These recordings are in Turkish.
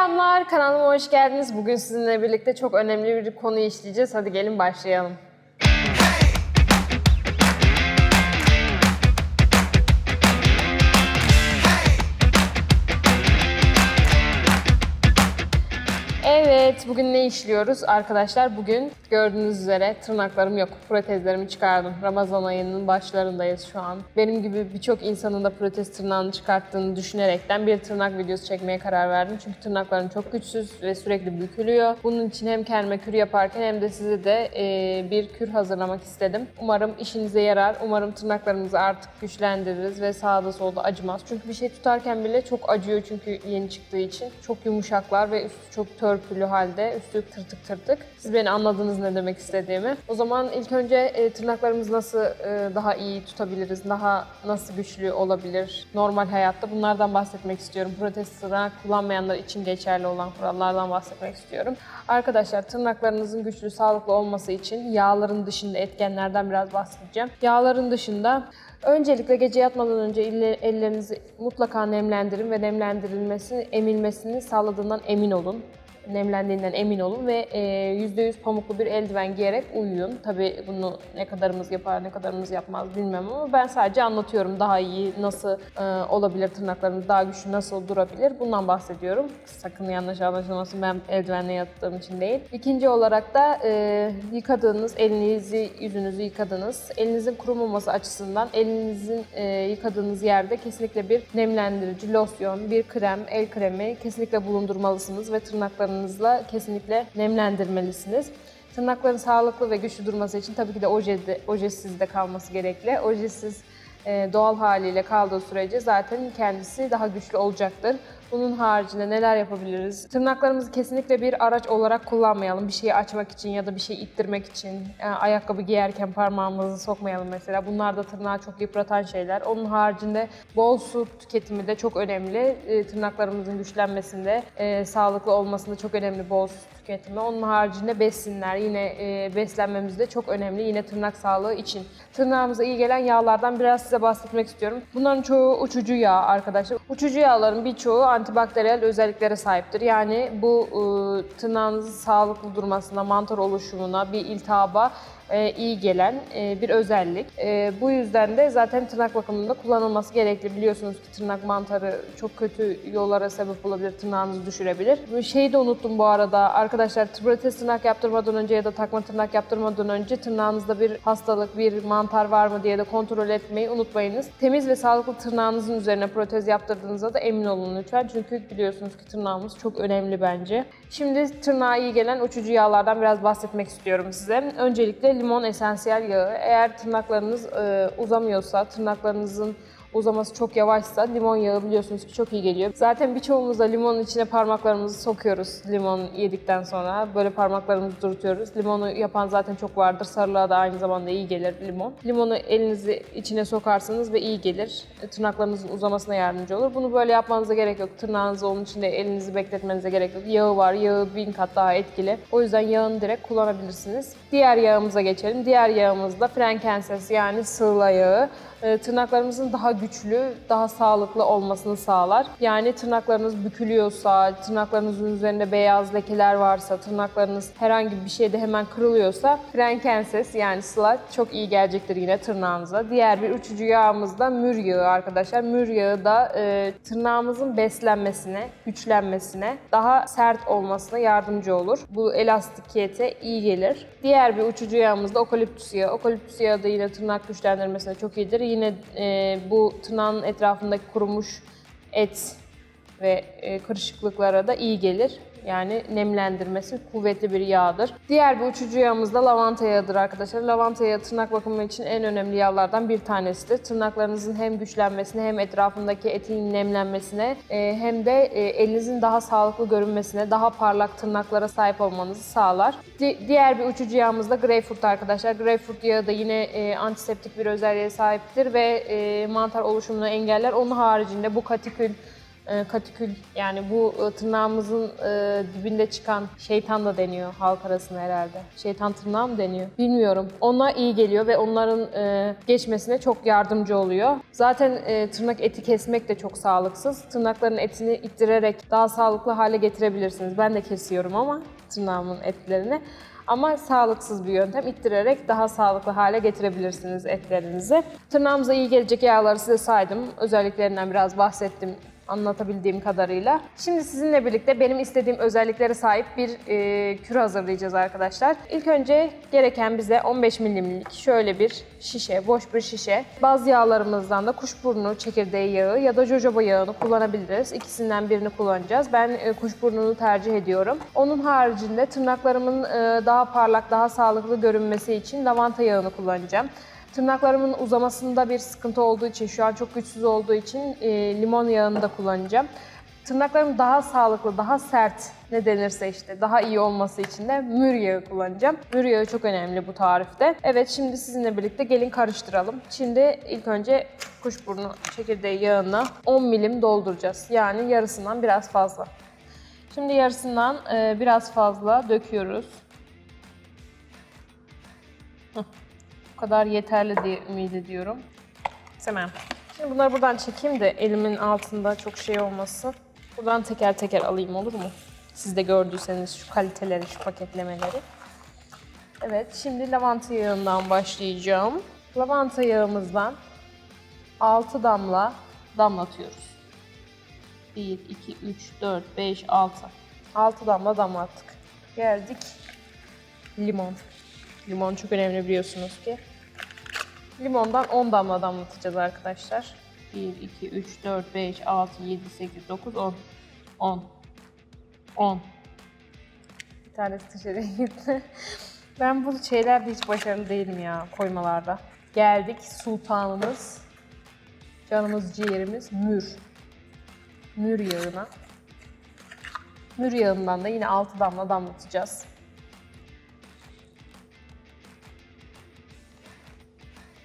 Selamlar, kanalıma hoş geldiniz. Bugün sizinle birlikte çok önemli bir konu işleyeceğiz. Hadi gelin başlayalım. Evet, bugün ne işliyoruz arkadaşlar? Bugün gördüğünüz üzere tırnaklarım yok. Protezlerimi çıkardım. Ramazan ayının başlarındayız şu an. Benim gibi birçok insanın da protez tırnağını çıkarttığını düşünerekten bir tırnak videosu çekmeye karar verdim. Çünkü tırnaklarım çok güçsüz ve sürekli bükülüyor. Bunun için hem kendime kür yaparken hem de size de e, bir kür hazırlamak istedim. Umarım işinize yarar. Umarım tırnaklarımızı artık güçlendiririz ve sağda solda acımaz. Çünkü bir şey tutarken bile çok acıyor çünkü yeni çıktığı için. Çok yumuşaklar ve üstü çok törpülü halde. Üstü tırtık tırtık. Siz beni anladınız ne demek istediğimi. O zaman ilk önce e, tırnaklarımızı nasıl e, daha iyi tutabiliriz? Daha nasıl güçlü olabilir normal hayatta? Bunlardan bahsetmek istiyorum. Protez tırnak kullanmayanlar için geçerli olan kurallardan bahsetmek istiyorum. Arkadaşlar tırnaklarınızın güçlü, sağlıklı olması için yağların dışında etkenlerden biraz bahsedeceğim. Yağların dışında Öncelikle gece yatmadan önce elle- ellerinizi mutlaka nemlendirin ve nemlendirilmesini, emilmesini sağladığından emin olun. Nemlendiğinden emin olun ve e, %100 pamuklu bir eldiven giyerek uyuyun. Tabii bunu ne kadarımız yapar, ne kadarımız yapmaz bilmem ama ben sadece anlatıyorum daha iyi nasıl e, olabilir tırnaklarımız daha güçlü nasıl durabilir bundan bahsediyorum. Sakın yanlış anlaşılmasın ben eldivenle yattığım için değil. İkinci olarak da e, yıkadığınız elinizi, yüzünüzü yıkadınız. Elinizin kurumaması açısından elinizin e, yıkadığınız yerde kesinlikle bir nemlendirici, losyon, bir krem, el kremi kesinlikle bulundurmalısınız ve tırnaklarınızla kesinlikle nemlendirmelisiniz. Tırnakların sağlıklı ve güçlü durması için tabii ki de ojede, ojesiz de kalması gerekli. Ojesiz doğal haliyle kaldığı sürece zaten kendisi daha güçlü olacaktır. Bunun haricinde neler yapabiliriz? Tırnaklarımızı kesinlikle bir araç olarak kullanmayalım. Bir şeyi açmak için ya da bir şey ittirmek için. e, ayakkabı giyerken parmağımızı sokmayalım mesela. Bunlar da tırnağı çok yıpratan şeyler. Onun haricinde bol su tüketimi de çok önemli. E, tırnaklarımızın güçlenmesinde, e, sağlıklı olmasında çok önemli bol su tüketimi. Onun haricinde besinler yine e, beslenmemiz de çok önemli yine tırnak sağlığı için. Tırnağımıza iyi gelen yağlardan biraz size bahsetmek istiyorum. Bunların çoğu uçucu yağ arkadaşlar. Uçucu yağların birçoğu antibakteriyel özelliklere sahiptir. Yani bu e, tırnağınızın sağlıklı durmasına, mantar oluşumuna, bir iltihaba iyi gelen e, bir özellik. E, bu yüzden de zaten tırnak bakımında kullanılması gerekli. Biliyorsunuz ki tırnak mantarı çok kötü yollara sebep olabilir, tırnağınızı düşürebilir. Şeyi de unuttum bu arada. Arkadaşlar protez tırnak yaptırmadan önce ya da takma tırnak yaptırmadan önce tırnağınızda bir hastalık, bir mantar var mı diye de kontrol etmeyi unutmayınız. Temiz ve sağlıklı tırnağınızın üzerine protez yaptırdığınızda da emin olun lütfen. Çünkü biliyorsunuz ki tırnağımız çok önemli bence. Şimdi tırnağa iyi gelen uçucu yağlardan biraz bahsetmek istiyorum size. Öncelikle limon esansiyel yağı. Eğer tırnaklarınız e, uzamıyorsa, tırnaklarınızın uzaması çok yavaşsa limon yağı biliyorsunuz ki çok iyi geliyor. Zaten birçoğumuz da limonun içine parmaklarımızı sokuyoruz limon yedikten sonra. Böyle parmaklarımızı durutuyoruz. Limonu yapan zaten çok vardır. Sarılığa da aynı zamanda iyi gelir limon. Limonu elinizi içine sokarsınız ve iyi gelir. Tırnaklarınızın uzamasına yardımcı olur. Bunu böyle yapmanıza gerek yok. Tırnağınızı onun içinde elinizi bekletmenize gerek yok. Yağı var. Yağı bin kat daha etkili. O yüzden yağını direkt kullanabilirsiniz. Diğer yağımıza geçelim. Diğer yağımız da frankincense yani sığla yağı. E, tırnaklarımızın daha güçlü, daha sağlıklı olmasını sağlar. Yani tırnaklarınız bükülüyorsa, tırnaklarınızın üzerinde beyaz lekeler varsa, tırnaklarınız herhangi bir şeyde hemen kırılıyorsa frankincense yani sıla çok iyi gelecektir yine tırnağınıza. Diğer bir uçucu yağımız da mür yağı arkadaşlar. Mür yağı da e, tırnağımızın beslenmesine, güçlenmesine, daha sert olmasına yardımcı olur. Bu elastikiyete iyi gelir. Diğer bir uçucu yağımız da okaliptüs yağı. Okaliptüs yağı da yine tırnak güçlendirmesine çok iyidir. Yine e, bu tırnağın etrafındaki kurumuş et ve e, kırışıklıklara da iyi gelir. Yani nemlendirmesi kuvvetli bir yağdır. Diğer bir uçucu yağımız da lavanta yağıdır arkadaşlar. Lavanta yağı tırnak bakımı için en önemli yağlardan bir tanesidir. Tırnaklarınızın hem güçlenmesine hem etrafındaki etin nemlenmesine e, hem de e, elinizin daha sağlıklı görünmesine, daha parlak tırnaklara sahip olmanızı sağlar. Di- diğer bir uçucu yağımız da greyfurt arkadaşlar. Greyfurt yağı da yine e, antiseptik bir özelliğe sahiptir ve mantar oluşumunu engeller. Onun haricinde bu katikül katikül yani bu e, tırnağımızın e, dibinde çıkan şeytan da deniyor halk arasında herhalde. Şeytan tırnağı mı deniyor? Bilmiyorum. Onlar iyi geliyor ve onların e, geçmesine çok yardımcı oluyor. Zaten e, tırnak eti kesmek de çok sağlıksız. Tırnakların etini ittirerek daha sağlıklı hale getirebilirsiniz. Ben de kesiyorum ama tırnağımın etlerini. Ama sağlıksız bir yöntem. İttirerek daha sağlıklı hale getirebilirsiniz etlerinizi. Tırnağımıza iyi gelecek yağları size saydım. Özelliklerinden biraz bahsettim anlatabildiğim kadarıyla. Şimdi sizinle birlikte benim istediğim özelliklere sahip bir e, kür hazırlayacağız arkadaşlar. İlk önce gereken bize 15 milimlik şöyle bir şişe, boş bir şişe. Bazı yağlarımızdan da kuşburnu çekirdeği yağı ya da jojoba yağını kullanabiliriz. İkisinden birini kullanacağız. Ben e, kuşburnunu tercih ediyorum. Onun haricinde tırnaklarımın e, daha parlak, daha sağlıklı görünmesi için lavanta yağını kullanacağım. Tırnaklarımın uzamasında bir sıkıntı olduğu için, şu an çok güçsüz olduğu için e, limon yağını da kullanacağım. Tırnaklarım daha sağlıklı, daha sert ne denirse işte daha iyi olması için de mür yağı kullanacağım. Mür yağı çok önemli bu tarifte. Evet şimdi sizinle birlikte gelin karıştıralım. Şimdi ilk önce kuşburnu çekirdeği yağını 10 milim dolduracağız. Yani yarısından biraz fazla. Şimdi yarısından e, biraz fazla döküyoruz. Bu kadar yeterli diye ümit ediyorum. Tamam. Şimdi bunları buradan çekeyim de elimin altında çok şey olmasın. Buradan teker teker alayım olur mu? Siz de gördüyseniz şu kaliteleri, şu paketlemeleri. Evet, şimdi lavanta yağından başlayacağım. Lavanta yağımızdan 6 damla damlatıyoruz. 1, 2, 3, 4, 5, 6. 6 damla damlattık. Geldik limon. Limon çok önemli biliyorsunuz ki. Limondan 10 damla damlatacağız arkadaşlar. 1, 2, 3, 4, 5, 6, 7, 8, 9, 10. 10. 10. Bir tanesi dışarıya gitti. Ben bu şeylerde hiç başarılı değilim ya koymalarda. Geldik sultanımız. Canımız ciğerimiz mür. Mür yağına. Mür yağından da yine 6 damla damlatacağız.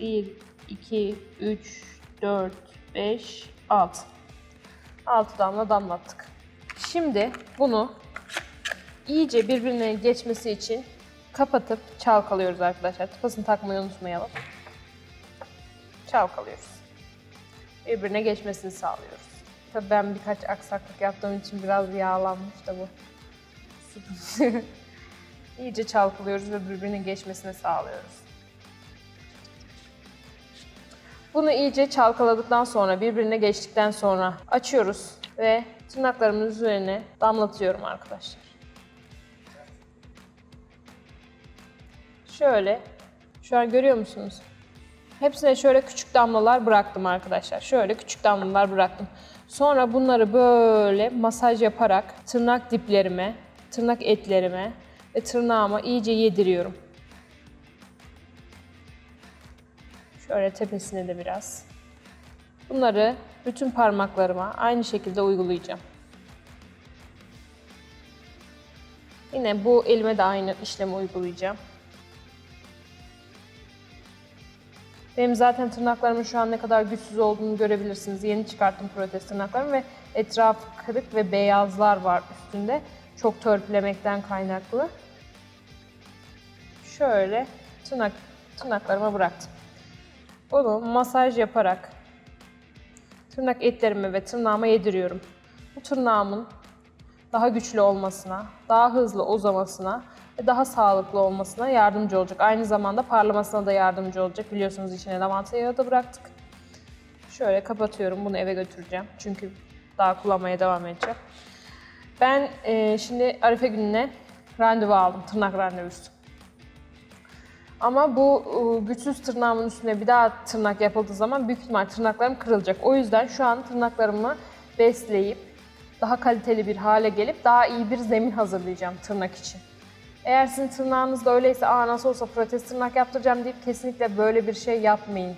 1, 2, 3, 4, 5, 6. 6 damla damlattık. Şimdi bunu iyice birbirine geçmesi için kapatıp çalkalıyoruz arkadaşlar. Tıpasını takmayı unutmayalım. Çalkalıyoruz. Birbirine geçmesini sağlıyoruz. Tabii ben birkaç aksaklık yaptığım için biraz yağlanmış da bu. İyice çalkalıyoruz ve birbirine geçmesini sağlıyoruz. Bunu iyice çalkaladıktan sonra, birbirine geçtikten sonra açıyoruz ve tırnaklarımın üzerine damlatıyorum arkadaşlar. Şöyle, şu an görüyor musunuz? Hepsine şöyle küçük damlalar bıraktım arkadaşlar. Şöyle küçük damlalar bıraktım. Sonra bunları böyle masaj yaparak tırnak diplerime, tırnak etlerime ve tırnağıma iyice yediriyorum. Şöyle tepesine de biraz. Bunları bütün parmaklarıma aynı şekilde uygulayacağım. Yine bu elime de aynı işlemi uygulayacağım. Benim zaten tırnaklarımın şu an ne kadar güçsüz olduğunu görebilirsiniz. Yeni çıkarttım protez tırnaklarım ve etraf kırık ve beyazlar var üstünde. Çok törpülemekten kaynaklı. Şöyle tırnak tırnaklarıma bıraktım. Bunu masaj yaparak tırnak etlerime ve tırnağıma yediriyorum. Bu tırnağımın daha güçlü olmasına, daha hızlı uzamasına ve daha sağlıklı olmasına yardımcı olacak. Aynı zamanda parlamasına da yardımcı olacak. Biliyorsunuz içine lavanta yağı da bıraktık. Şöyle kapatıyorum. Bunu eve götüreceğim. Çünkü daha kullanmaya devam edeceğim. Ben e, şimdi Arife gününe randevu aldım. Tırnak randevusu. Ama bu e, güçsüz tırnağımın üstüne bir daha tırnak yapıldığı zaman büyük ihtimal tırnaklarım kırılacak. O yüzden şu an tırnaklarımı besleyip daha kaliteli bir hale gelip daha iyi bir zemin hazırlayacağım tırnak için. Eğer sizin tırnağınız da öyleyse aa nasıl olsa protez tırnak yaptıracağım deyip kesinlikle böyle bir şey yapmayın.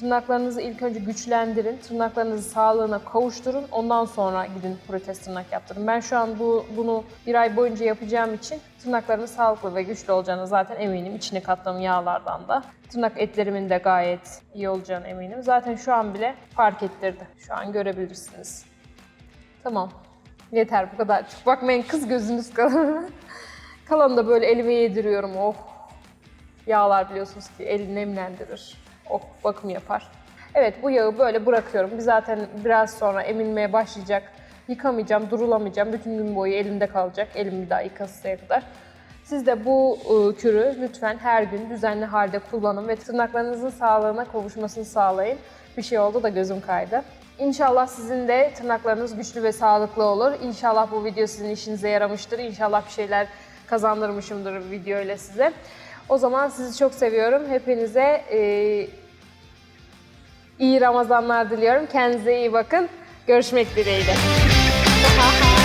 Tırnaklarınızı ilk önce güçlendirin, tırnaklarınızı sağlığına kavuşturun, ondan sonra gidin protez tırnak yaptırın. Ben şu an bu bunu bir ay boyunca yapacağım için tırnaklarımın sağlıklı ve güçlü olacağını zaten eminim. İçine kattığım yağlardan da. Tırnak etlerimin de gayet iyi olacağını eminim. Zaten şu an bile fark ettirdi. Şu an görebilirsiniz. Tamam. Yeter bu kadar. Çok bakmayın kız gözünüz kalın. Kalanı da böyle elime yediriyorum. Oh. Yağlar biliyorsunuz ki eli nemlendirir. Oh bakım yapar. Evet bu yağı böyle bırakıyorum. Zaten biraz sonra emilmeye başlayacak. Yıkamayacağım, durulamayacağım. Bütün gün boyu elimde kalacak. Elim bir daha yıkasıya kadar. Siz de bu e, kürü lütfen her gün düzenli halde kullanın ve tırnaklarınızın sağlığına kavuşmasını sağlayın. Bir şey oldu da gözüm kaydı. İnşallah sizin de tırnaklarınız güçlü ve sağlıklı olur. İnşallah bu video sizin işinize yaramıştır. İnşallah bir şeyler kazandırmışımdır video ile size. O zaman sizi çok seviyorum. Hepinize e, iyi Ramazanlar diliyorum. Kendinize iyi bakın. Görüşmek dileğiyle.